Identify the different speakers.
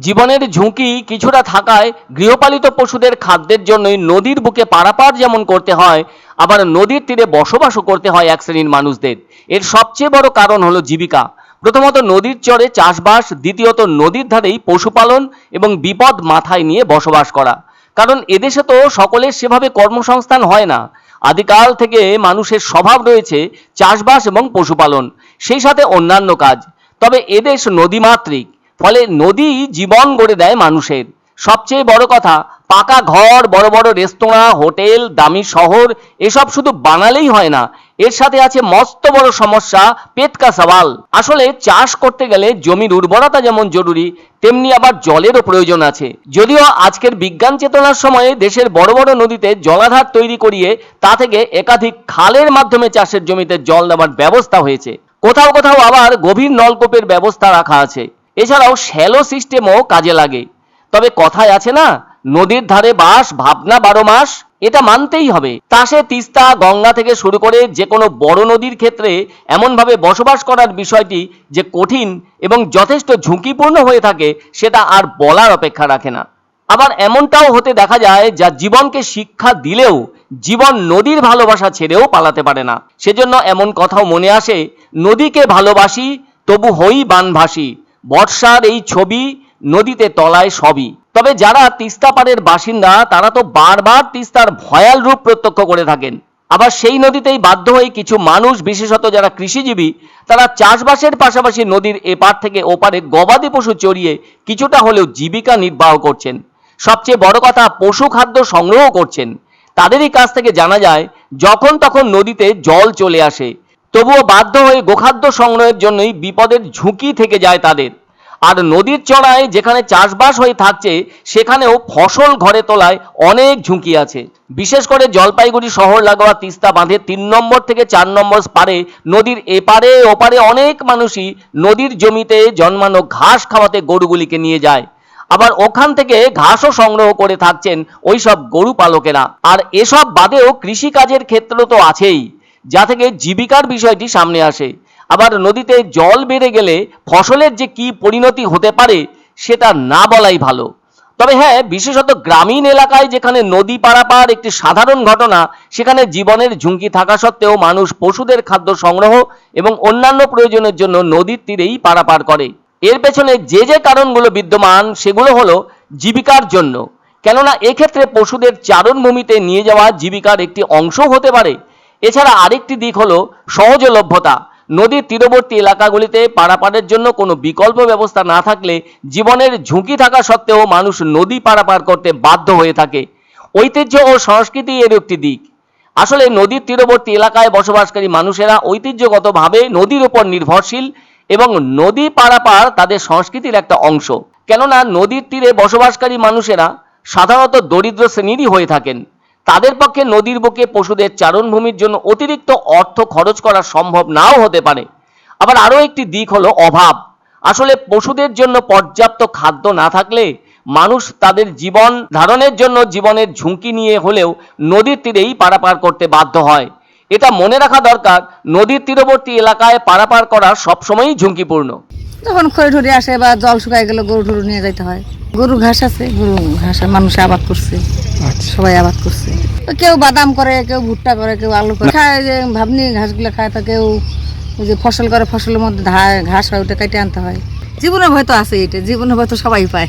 Speaker 1: জীবনের ঝুঁকি কিছুটা থাকায় গৃহপালিত পশুদের খাদ্যের জন্যই নদীর বুকে পারাপার যেমন করতে হয়, আবার নদীর তীরে বসবাসও করতে হয় এক শ্রেণির মানুষদের। এর সবচেয়ে বড় কারণ হলো জীবিকা। প্রথমত নদীর চরে চাষবাস, দ্বিতীয়ত নদীর ধারেই পশুপালন এবং বিপদ মাথায় নিয়ে বসবাস করা। কারণ এদেশে তো সকলের সেভাবে কর্মসংস্থান হয় না। আদিকাল থেকে মানুষের স্বভাব রয়েছে চাষবাস এবং পশুপালন, সেই সাথে অন্যান্য কাজ। তবে এদেশ নদীমাতৃক। ফলে নদী জীবন গড়ে দেয় মানুষের। সবচেয়ে বড় কথা, পাকা ঘর, বড় বড় রেস্তোরাঁ, হোটেল, দামি শহর, এসব শুধু বানালেই হয় না। এর সাথে আছে মস্ত বড় সমস্যা পেটকা সওয়াল। আসলে চাষ করতে গেলে জমির উর্বরতা যেমন জরুরি, তেমনি আবার জলেরও প্রয়োজন আছে। যদিও আজকের বিজ্ঞান চেতনার সময়ে দেশের বড় বড় নদীতে জলাধার তৈরি করিয়ে তা থেকে একাধিক খালের মাধ্যমে চাষের জমিতে জল দেওয়ার ব্যবস্থা হয়েছে। কোথাও কোথাও আবার গভীর নলকূপের ব্যবস্থা রাখা আছে। এছাড়াও শ্যালো সিস্টেমও কাজে লাগে। তবে কথায় আছে না, নদীর ধারে বাস, ভাবনা বারো মাস, এটা মানতেই হবে। তাসে তিস্তা, গঙ্গা থেকে শুরু করে যে কোনো বড় নদীর ক্ষেত্রে এমনভাবে বসবাস করার বিষয়টি যে কঠিন এবং যথেষ্ট ঝুঁকিপূর্ণ হয়ে থাকে, সেটা আর বলার অপেক্ষা রাখে না। আবার এমনটাও হতে দেখা যায় যা জীবনকে শিক্ষা দিলেও জীবন নদীর ভালোবাসা ছেড়েও পালাতে পারে না। সেজন্য এমন কথাও মনে আসে, নদীকে ভালোবাসি, তবু হই বানভাসী। বর্ষার এই ছবি নদীতে তলায় সবই। তবে যারা তিস্তা পাড়ের বাসিন্দা, তারা তো বারবার তিস্তার ভয়াল রূপ প্রত্যক্ষ করে থাকেন। আবার সেই নদীতেই বাধ্য হয়ে কিছু মানুষ, বিশেষত যারা কৃষিজীবী, তারা চাষবাসের পাশাপাশি নদীর এপার থেকে ওপারে গবাদি পশু চড়িয়ে কিছুটা হলেও জীবিকা নির্বাহ করছেন। সবচেয়ে বড় কথা, পশু খাদ্য সংগ্রহ করছেন। তাদেরই কাছ থেকে জানা যায়, যখন তখন নদীতে জল চলে আসে। তবুও বাধ্য হয়ে গোখাদ্য সংগ্রহের জন্যই বিপদের ঝুঁকি থেকে যায় তাদের। আর নদীর চড়ায় যেখানে চাষবাস হয়ে থাকছে, সেখানেও ফসল ঘরে তোলায় অনেক ঝুঁকি আছে। বিশেষ করে জলপাইগুড়ি শহর লাগোয়া তিস্তা বাঁধে তিন নম্বর থেকে চার নম্বর পারে নদীর এপারে ওপারে অনেক মানুষই নদীর জমিতে জন্মানো ঘাস খাওয়াতে গরুগুলিকে নিয়ে যায়। আবার ওখান থেকে ঘাসও সংগ্রহ করে থাকছেন ওইসব গরু পালকেরা আর এসব বাদেও কৃষিকাজের ক্ষেত্র তো আছেই। যা থেকে জীবিকার বিষয়টি সামনে আসে। আবার নদীতে জল বেড়ে গেলে ফসলের যে কি পরিণতি হতে পারে সেটা না বলাই ভালো। তবে হ্যাঁ বিশেষত গ্রামীণ এলাকায় যেখানে নদী পারাপার একটি সাধারণ ঘটনা, সেখানে জীবনের ঝুঁকি থাকা সত্ত্বেও মানুষ পশুদের খাদ্য সংগ্রহ এবং অন্যান্য প্রয়োজনের জন্য নদীর তীরেই পারাপার করে। এর পেছনে যে যে কারণগুলো বিদ্যমান, সেগুলো হলো জীবিকার জন্য। কেননা এক্ষেত্রে পশুদের চারণভূমিতে নিয়ে যাওয়া জীবিকার একটি অংশ হতে পারে। এছাড়া আরেকটি দিক হলো সহজলভ্যতা। নদীর তীরবর্তী এলাকাগুলিতে পারাপারের জন্য কোনো বিকল্প ব্যবস্থা না থাকলে জীবনের ঝুঁকি থাকা সত্ত্বেও মানুষ নদী পারাপার করতে বাধ্য হয়ে থাকে। ঐতিহ্য ও সংস্কৃতি এর একটি দিক। আসলে নদীর তীরবর্তী এলাকায় বসবাসকারী মানুষেরা ঐতিহ্যগতভাবে নদীর উপর নির্ভরশীল এবং নদী পারাপার তাদের সংস্কৃতির একটা অংশ। কেননা নদীর তীরে বসবাসকারী মানুষেরা সাধারণত দরিদ্র শ্রেণীরই হয়ে থাকেন। তাদের পক্ষে নদীর বুকে পশুদের চারণভূমির জন্য অতিরিক্ত অর্থ খরচ করা সম্ভব নাও হতে পারে। আবার আরও একটি দিক হলো অভাব। আসলে পশুদের জন্য পর্যাপ্ত খাদ্য না থাকলে মানুষ তাদের জীবন ধারণের জন্য জীবনের ঝুঁকি নিয়ে হলেও নদীর তীরেই পারাপার করতে বাধ্য হয়। এটা মনে রাখা দরকার, নদীর তীরবর্তী এলাকায় পারাপার করা সবসময়ই ঝুঁকিপূর্ণ।
Speaker 2: যখন খড়ি ঠড়ি আসে বা জল শুকাই গেলে গরু ঠরু নিয়ে যাইতে হয়। গরু ঘাস আছে গরু ঘাস মানুষ আবাদ করছে। সবাই আবাদ করছে। কেউ বাদাম করে কেউ ভুট্টা করে কেউ আলু করে। খায় যে ভাবনি ঘাসগুলো খায় তো কেউ যে ফসল করে ফসলের মধ্যে ঘাস হয় ওটা কেটে আনতে হয়। জীবনে ভয় তো আছে এটা জীবনে ভয় তো সবাই পায়।